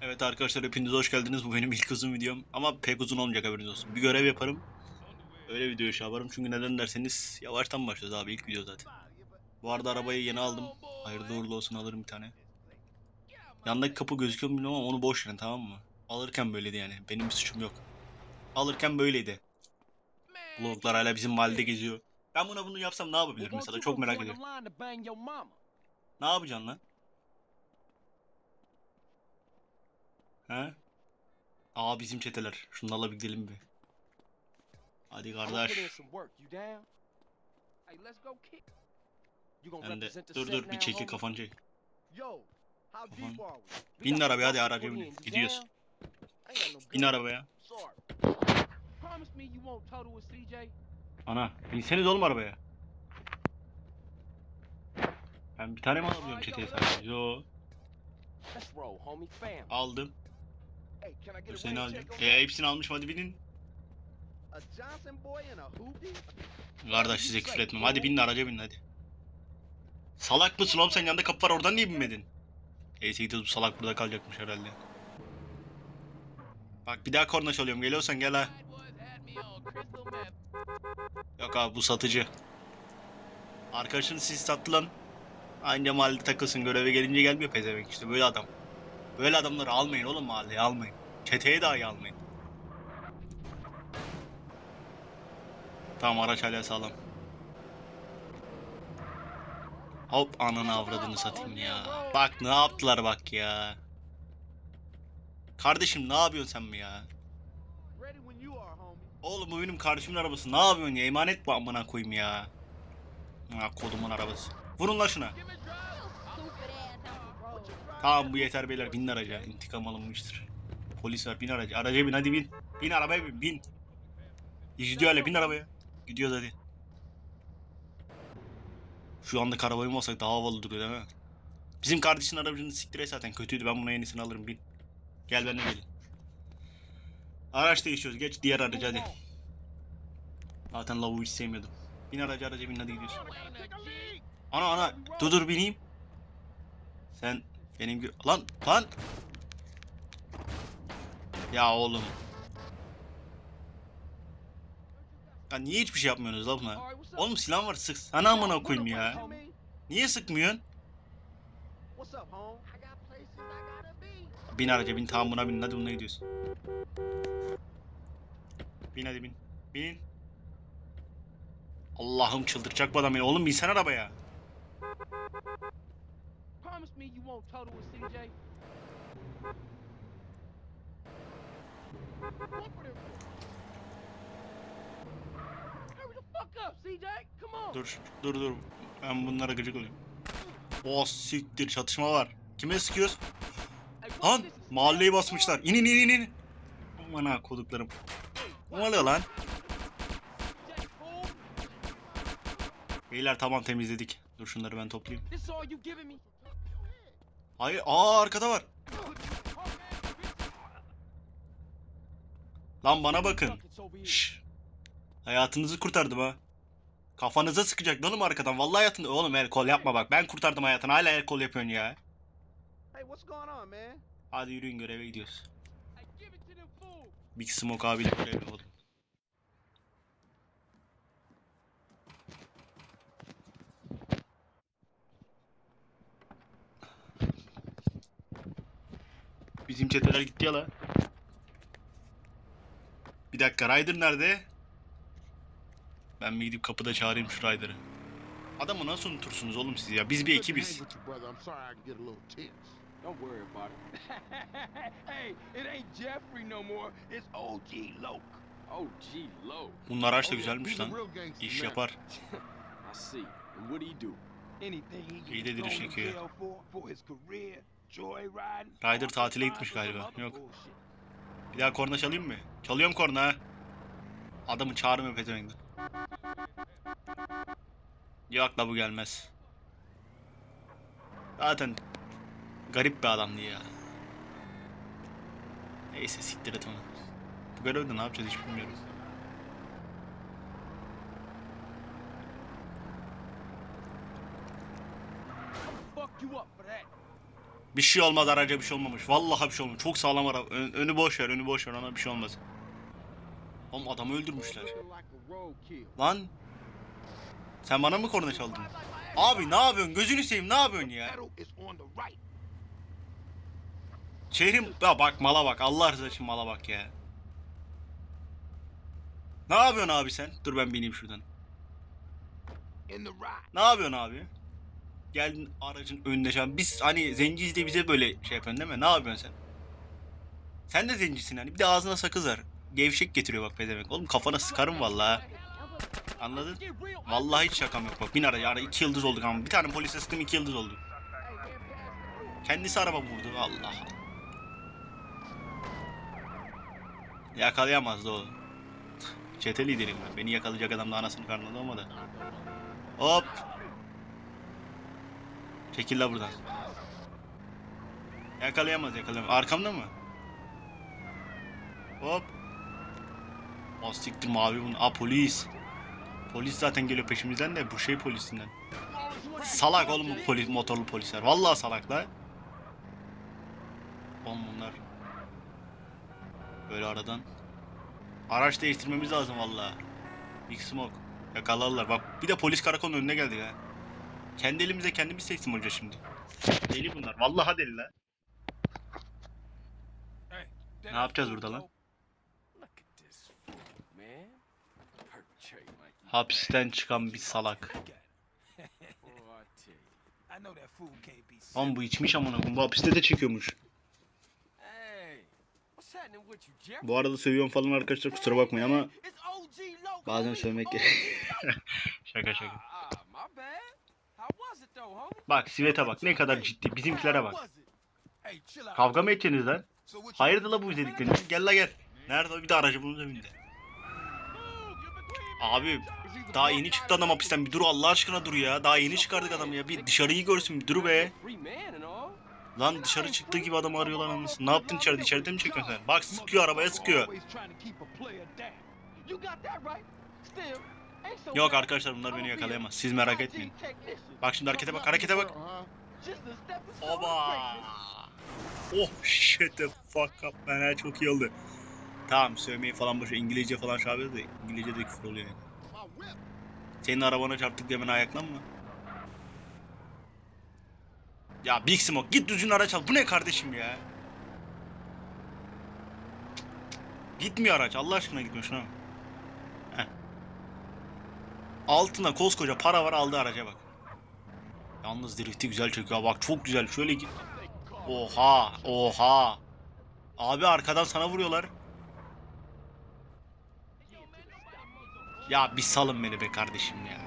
Evet arkadaşlar hepiniz hoş geldiniz. Bu benim ilk uzun videom. Ama pek uzun olmayacak haberiniz olsun. Bir görev yaparım. Öyle video şey yaparım. Çünkü neden derseniz yavaştan başlıyoruz abi ilk video zaten. Bu arada arabayı yeni aldım. Hayırlı uğurlu olsun alırım bir tane. Yandaki kapı gözüküyor mu bilmiyorum ama onu boş verin tamam mı? Alırken böyleydi yani. Benim bir suçum yok. Alırken böyleydi. Vloglar hala bizim mahallede geziyor. Ben buna bunu yapsam ne yapabilir mesela? Çok merak ediyorum. Ne yapacaksın lan? He? Aa bizim çeteler. Şunlarla bir gidelim bir. Hadi kardeş. Ben de dur dur bir çekil kafanı çek. Kafan. Bin arabaya hadi araca bin. Gidiyoruz. Bin arabaya. Ana binseniz oğlum arabaya. Ben bir tane mi alabiliyorum çeteye sadece? Yo aldım. Dur seni alacağım. E hepsini almışım hadi binin. Kardeş size küfür etmem. Hadi binin araca binin hadi. Salak mısın oğlum sen yanında kapı var oradan niye binmedin? Neyse gidiyoruz bu salak burada kalacakmış herhalde. Bak bir daha korna çalıyorum geliyorsan gel ha. Yok abi bu satıcı. Arkadaşın siz sattı lan. Aynı mahallede takılsın göreve gelince gelmiyor pezevenk işte böyle adam. Böyle adamları almayın oğlum mahalleye almayın. Çeteye dahi almayın. Tamam araç hala sağlam. Hop ananı avradını satayım ya. Bak ne yaptılar bak ya. Kardeşim ne yapıyorsun sen mi ya? Oğlum bu benim kardeşimin arabası. Ne yapıyorsun ya? Emanet bu amına koyayım ya. Ha kodumun arabası. Vurun la şuna. Tamam bu yeter beyler. Binin araca. İntikam alınmıştır. Polis var. Bin araca. Araca bin hadi bin. Bin arabaya bin. Bin. Gidiyor hala bin arabaya. Gidiyoruz hadi. Şu anda arabayı mı alsak daha havalı duruyor değil mi? Bizim kardeşin arabacını siktir et zaten kötüydü. Ben buna yenisini alırım bin. Gel benimle gelin. Araç değişiyoruz. Geç diğer araca hadi. Zaten lavuğu hiç sevmiyordum. Bin araca araca bin hadi gidiyoruz. Ana ana dur dur bineyim. Sen benim gibi... Lan lan. Ya oğlum. Ya niye hiçbir şey yapmıyorsunuz la buna? Oğlum silah var sık. Sana amına koyayım ya. Niye sıkmıyorsun? Bin araca bin tamam buna bin hadi bununla gidiyorsun. Bin hadi bin. Bin. Allah'ım çıldıracak bu adam beni. Oğlum binsen arabaya. Promise me you won't total with CJ. Dur dur dur. Ben bunlara gıcık oluyorum. O siktir çatışma var. Kime sıkıyoruz? Lan mahalleyi basmışlar. İn in in in in. Aman ha koduklarım. Ne oluyor lan? Beyler tamam temizledik. Dur şunları ben toplayayım. This all you giving me? Hayır aa arkada var. Lan bana bakın. Şşş. Hayatınızı kurtardım ha. Kafanıza sıkacak oğlum arkadan. Vallahi hayatını... Oğlum el kol yapma bak. Ben kurtardım hayatını. Hala el kol yapıyorsun ya. Hadi yürüyün göreve gidiyoruz. Big Smoke abiyle görev yapalım. Bizim çeteler gitti ya la. Bir dakika Ryder nerede? Ben mi gidip kapıda çağırayım şu Ryder'ı? Adamı nasıl unutursunuz oğlum siz ya? Biz bir ekibiz. can. Don't worry about it. hey, it ain't Jeffrey no more. It's OG Loke. OG Loke. Bunun araç da Oh, güzelmiş lan. İş yapar. I see. And what do you do? Anything he İyi de in çekiyor. Ryder tatile gitmiş galiba. Yok. Bir daha korna çalayım mı? Çalıyorum korna. Adamı çağırmıyor pezevenkten. Yok la bu gelmez. Zaten garip bir adamdı ya. Neyse siktir et onu. Bu görevde ne yapacağız hiç bilmiyorum. Fuck you up for that. Bir şey olmaz araca bir şey olmamış. Vallahi bir şey olmamış. Çok sağlam araba. Ön- önü boş ver, önü boş ver. Ona bir şey olmaz. Oğlum adamı öldürmüşler. Lan. Sen bana mı korna çaldın? Abi ne yapıyorsun? Gözünü seveyim ne yapıyorsun ya? Şehrim... Ya bak mala bak. Allah rızası için mala bak ya. Ne yapıyorsun abi sen? Dur ben bineyim şuradan. Ne yapıyorsun abi? Geldin aracın önüne şu an. Biz hani zenciyiz diye bize böyle şey yapıyorsun değil mi? Ne yapıyorsun sen? Sen de zencisin hani. Bir de ağzına sakız var. Gevşek getiriyor bak pezevenk. Oğlum kafana sıkarım vallahi. Anladın? Vallahi hiç şakam yok bak. Bin araya. Ara iki yıldız olduk ama. Bir tane polise sıktım iki yıldız oldu. Kendisi araba vurdu. Allah. Yakalayamazdı o. Çete liderim ben. Beni yakalayacak adam da anasını karnında olmadı. Hop. Çekil la buradan. Yakalayamaz yakalayamaz. Arkamda mı? Hop. O siktir mavi bunu. Aa polis. Polis zaten geliyor peşimizden de bu şey polisinden. Salak oğlum bu polis, motorlu polisler. Vallahi salak la. Oğlum bunlar. Böyle aradan. Araç değiştirmemiz lazım vallahi. Big Smoke. Yakalarlar. Bak bir de polis karakolunun önüne geldi ya. Kendi elimize kendimiz teslim olacağız şimdi. Deli bunlar. Vallahi deli la. Ne yapacağız burada lan? Hapisten çıkan bir salak. Lan bu içmiş amına koyayım. Bu hapiste de çekiyormuş. Bu arada sövüyorum falan arkadaşlar kusura bakmayın ama bazen sövmek gerek. şaka şaka. Bak Sivet'e bak ne kadar ciddi. Bizimkilere bak. Kavga mı edeceksiniz lan? Hayırdır la bu izledikleriniz? Gel la gel. Nerede o bir de aracı bunun önünde. Abi daha yeni çıktı adam hapisten bir dur Allah aşkına dur ya. Daha yeni çıkardık adamı ya. Bir dışarıyı görsün bir dur be. Lan dışarı çıktığı gibi adamı arıyorlar anlasın. Ne yaptın içeride? İçeride mi çekiyorsun sen? Bak sıkıyor arabaya sıkıyor. Yok arkadaşlar bunlar beni yakalayamaz. Siz merak etmeyin. Bak şimdi harekete bak harekete bak. Oba. Oh shit the fuck up man ha çok iyi oldu. Tamam sövmeyi falan boş ver. İngilizce falan şey yapıyoruz da İngilizce de küfür oluyor yani. Senin arabana çarptık diye beni ayaklanma. Ya Big Smoke git düzgün araç al. Bu ne kardeşim ya? Gitmiyor araç. Allah aşkına gitmiyor şuna. Altına koskoca para var aldı araca bak. Yalnız drifti güzel çekiyor. Bak çok güzel. Şöyle git. Oha. Oha. Abi arkadan sana vuruyorlar. Ya bir salın beni be kardeşim ya.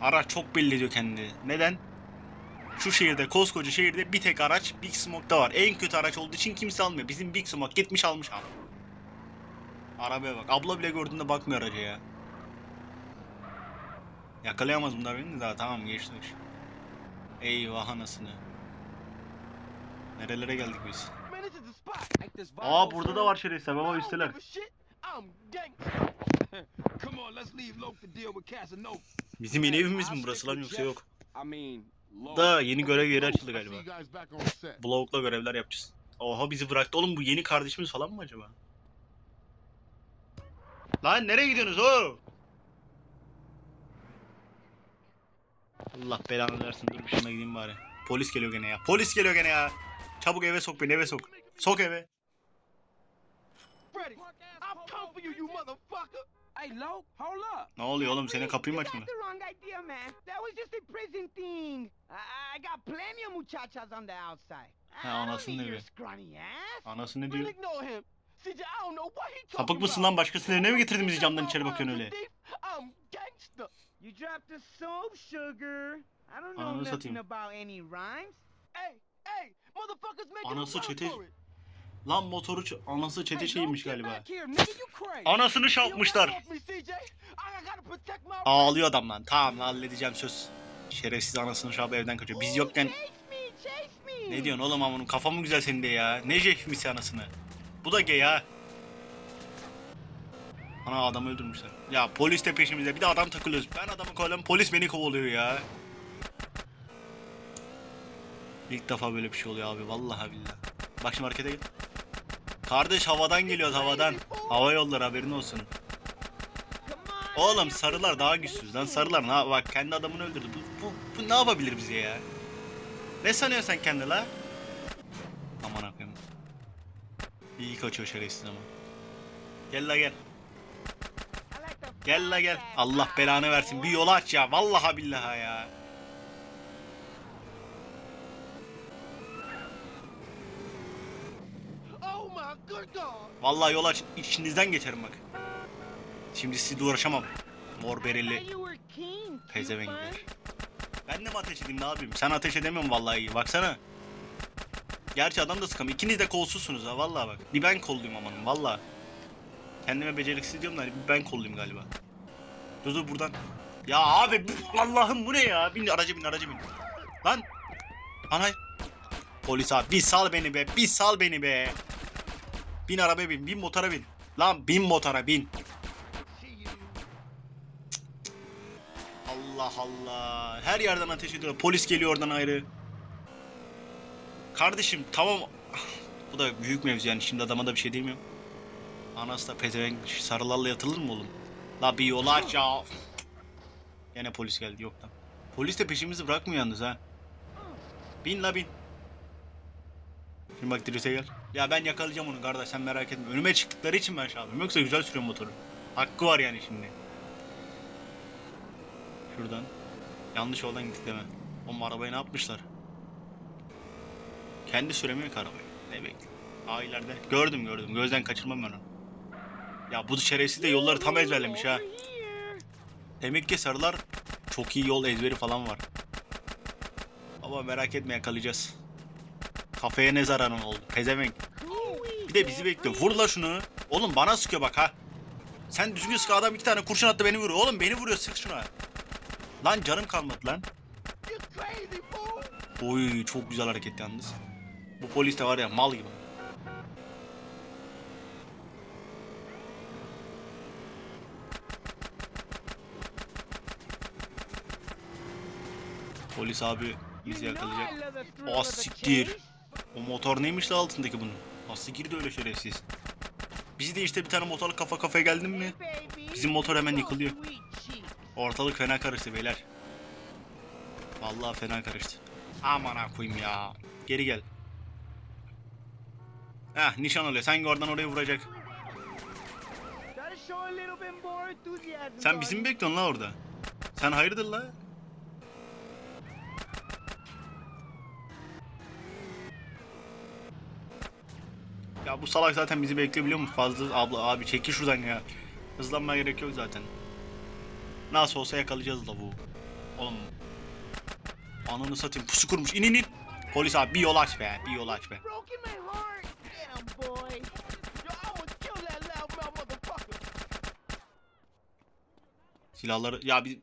Araç çok belli ediyor kendini. Neden? Şu şehirde, koskoca şehirde bir tek araç Big Smoke'da var. En kötü araç olduğu için kimse almıyor. Bizim Big Smoke gitmiş almış abi. Arabaya bak. Abla bile gördüğünde bakmıyor araca ya. Yakalayamaz bunlar beni daha tamam geçti o iş. Eyvah anasını. Nerelere geldik biz? Aa burada da var şerefsizler baba üsteler. Bizim yeni evimiz mi burası lan yoksa yok. Da yeni görev yeri açıldı galiba. Blog'la görevler yapacağız. Oha bizi bıraktı oğlum bu yeni kardeşimiz falan mı acaba? Lan nereye gidiyorsunuz o? Allah belanı versin dur şuna gideyim bari. Polis geliyor gene ya. Polis geliyor gene ya. Çabuk eve sok beni eve sok. Sok eve. Freddy, I've come for you, you motherfucker. Hey, Loke, hold up. Ne oluyor oğlum senin kapıyı mı You açmadın? got the wrong idea, man. That was just a prison thing. I, I got plenty of muchachas on the outside. I don't anasını ne ass. Anası ne diyor? ignore him. CJ, I don't know what he talking Sapık mısın lan başkasının evine mi getirdin bizi camdan içeri bakıyorsun öyle? You dropped the soap, sugar. I don't know Ananı nothing satayım. about any rhymes. Hey, hey, motherfuckers making Anası çete- for it. Lan motoru ç- anası çete Hey, şeymiş galiba. Anasını my Ağlıyor adam lan. Tamam lan halledeceğim söz. Şerefsiz anasını şabı evden kaçıyor. Biz yokken ne diyorsun oğlum amanın kafamı güzel senin de ya. Ne jefmisi anasını. Bu da gay ha. Ana adamı öldürmüşler. Ya polis de peşimizde. Bir de adam takılıyoruz. Ben adamı kovalıyorum. Polis beni kovalıyor ya. İlk defa böyle bir şey oluyor abi vallahi billahi. Bak şimdi harekete gel. Kardeş havadan geliyor havadan. Hava yolları haberin olsun. Oğlum sarılar daha güçsüz lan sarılar ne bak kendi adamını öldürdü. Bu, bu, bu ne yapabilir bize ya? Ne sanıyorsun sen kendine la? Aman akıyım. İyi kaçıyor şerefsiz ama. Gel la gel. Gel la gel. Allah belanı versin. Bir yol aç ya. Vallahi billahi ya. Oh my good God! Vallahi yol aç. İçinizden geçerim bak. Şimdi sizle uğraşamam. Mor bereli. Cooper. Ben de mi ateş edeyim ne yapayım? Sen ateş edemiyorsun vallahi iyi. Baksana. Gerçi adam da sıkam. İkiniz de kolsuzsunuz ha vallahi bak. Bir ben kolluyum amanım vallahi. Kendime beceriksiz diyorum da hani ben kolluyum galiba. Dur dur buradan. Ya abi Allah'ım bu ne ya? Bin araca bin araca bin. Lan. Ana. Polis abi bir sal beni be. Bir sal beni be. Bin arabaya bin. Bin motora bin. Lan bin motora bin. Allah Allah. Her yerden ateş ediyor. Polis geliyor oradan ayrı. Kardeşim tamam. Bu da büyük mevzu yani. Şimdi adama da bir şey demiyorum. Anası da pezevenkmiş. Sarılarla yatılır mı oğlum? La bir yolu aç ya. Yine polis geldi yok lan. Polis de peşimizi bırakmıyor yalnız ha. Bin la bin. Şimdi bak Diris'e gel. Ya ben yakalayacağım onu kardeş sen merak etme. Önüme çıktıkları için ben şey. Yoksa güzel sürüyorum motoru. Hakkı var yani şimdi. Şuradan. Yanlış yoldan gittik deme. Oğlum arabayı ne yapmışlar? Kendi süremiyor ki arabayı. Ne bekliyor? Aa ileride. Gördüm gördüm. Gözden kaçırmam ben onu. Ya bu şerefsiz de yolları tam ezberlemiş ha. Demek ki sarılar çok iyi yol ezberi falan var. Ama merak etme yakalayacağız. Kafaya ne zararın oldu? Pezevenk. Bir de bizi bekliyor. Vur la şunu. Oğlum bana sıkıyor bak ha. Sen düzgün sık adam iki tane kurşun attı beni vuruyor. Oğlum beni vuruyor sık şuna. Lan canım kalmadı lan. Oy çok güzel hareket yalnız. Bu polis de var ya mal gibi. Polis abi bizi yakalayacak. Ah, siktir. O motor neymiş la altındaki bunun? Nasıl girdi öyle şerefsiz? Bizi de işte bir tane motorla kafa kafaya geldin mi? Bizim motor hemen yıkılıyor. Ortalık fena karıştı beyler. Vallahi fena karıştı. Aman koyayım ya. Geri gel. Heh nişan alıyor. Sen oradan oraya vuracak. Sen bizi mi buddy. bekliyorsun la orada? Sen hayırdır la? Ya bu salak zaten bizi bekliyor biliyor musun? Fazla abla abi çekil şuradan ya. Hızlanmaya gerek yok zaten. Nasıl olsa yakalayacağız la bu. Oğlum. Ananı satayım pusu kurmuş. İn in in. Polis abi bir yol aç be. Bir yol aç be. Silahları ya bir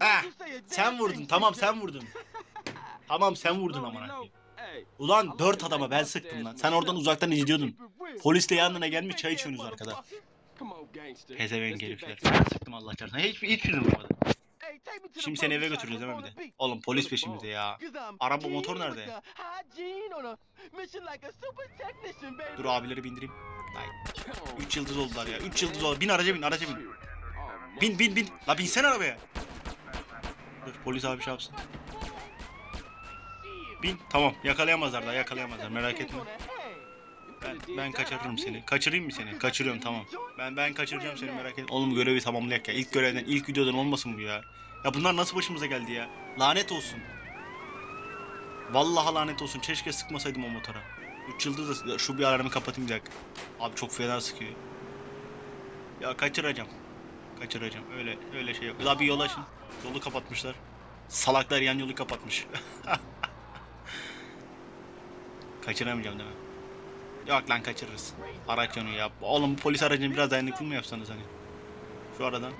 a sen vurdun tamam sen vurdun. tamam sen vurdun amına koyayım. Ulan dört adama ben sıktım lan. Sen oradan uzaktan izliyordun. Polisle yanına gelmiş çay içiyorsunuz arkada. Back to Ben sıktım Allah çarpsın. Hiç vurmadı. Me to the Şimdi seni eve götüreceğiz değil mi bir de? Oğlum polis peşimizde ya. Araba, motor nerede? Dur abileri bindireyim. Ay, Come on. 3 yıldız oldular ya. 3 yıldız oldu. Bin araca bin araca bin. Oh, Bin bin bin. La binsene arabaya. Dur polis abi şey yapsın. Bin. Tamam yakalayamazlar daha yakalayamazlar merak etme. Ben, ben kaçırırım seni. Kaçırayım mı seni? Kaçırıyorum tamam. Ben ben kaçıracağım seni merak etme. Oğlum görevi tamamlayak ya. İlk görevden, ilk videodan olmasın bu ya. Ya bunlar nasıl başımıza geldi ya? Lanet olsun. Vallahi lanet olsun. Keşke sıkmasaydım o motora. 3 yıldız da şu bir alarmı kapatayım bir dakika. Abi çok fena sıkıyor. Ya kaçıracağım. Kaçıracağım. Öyle öyle şey yok. La bir yol açın. Yolu kapatmışlar. Salaklar yan yolu kapatmış. Kaçıramayacağım değil mi? Yok lan kaçırırız. Araç yanıyor ya. Oğlum polis aracını biraz dayanıklı mı yapsanız hani? Şu aradan.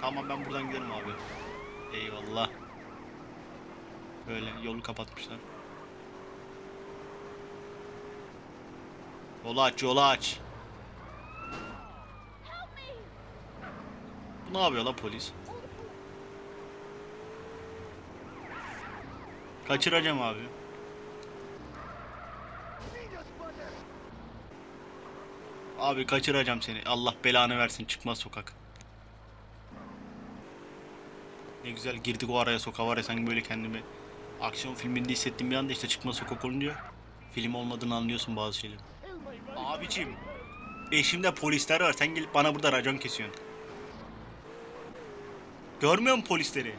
Tamam ben buradan giderim abi. Eyvallah. Böyle yolu kapatmışlar. Yolu aç, yolu aç. Bu ne yapıyor la polis? Kaçıracağım abi. Abi kaçıracağım seni. Allah belanı versin çıkmaz sokak. Ne güzel girdik o araya sokağa var ya sanki böyle kendimi aksiyon filminde hissettiğim bir anda işte çıkmaz sokak olunca film olmadığını anlıyorsun bazı şeyleri. Abicim eşimde polisler var sen gelip bana burada racon kesiyorsun. Görmüyor musun polisleri?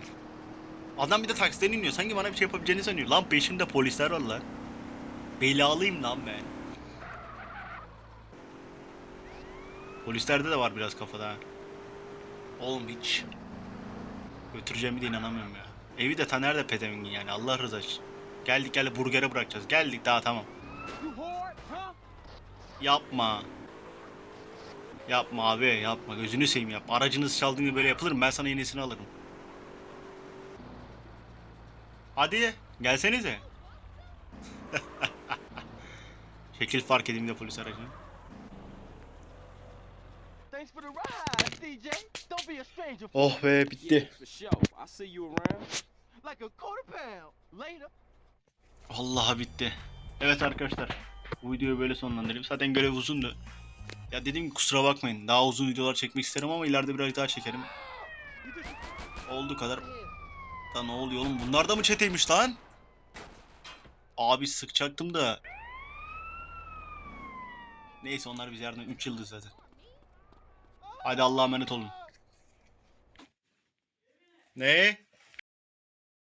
Adam bir de taksiden iniyor. Sanki bana bir şey yapabileceğini sanıyor. Lan peşimde polisler var lan. Belalıyım lan ben. Polislerde de var biraz kafada. Oğlum hiç. Götüreceğimi de inanamıyorum ya. Evi de Taner de pedemingin yani Allah rızası için. Geldik geldik burgere bırakacağız. Geldik daha tamam. Yapma. Yapma abi yapma. Gözünü seveyim yapma. Aracınızı çaldığında böyle yapılır mı? Ben sana yenisini alırım. Hadi gelsenize. Şekil fark edeyim de polis aracını. Quarter pound. Later. Vallahi bitti. Evet arkadaşlar. Bu videoyu böyle sonlandırayım. Zaten görev uzundu. Ya dedim ki kusura bakmayın. Daha uzun videolar çekmek isterim ama ileride biraz daha çekerim. Oldu kadar. Da ne oluyor oğlum? Bunlar da mı çeteymiş lan? Abi sıkacaktım da. Neyse onlar bize yardım 3 yıldız zaten. Hadi Allah'a emanet olun. Ne?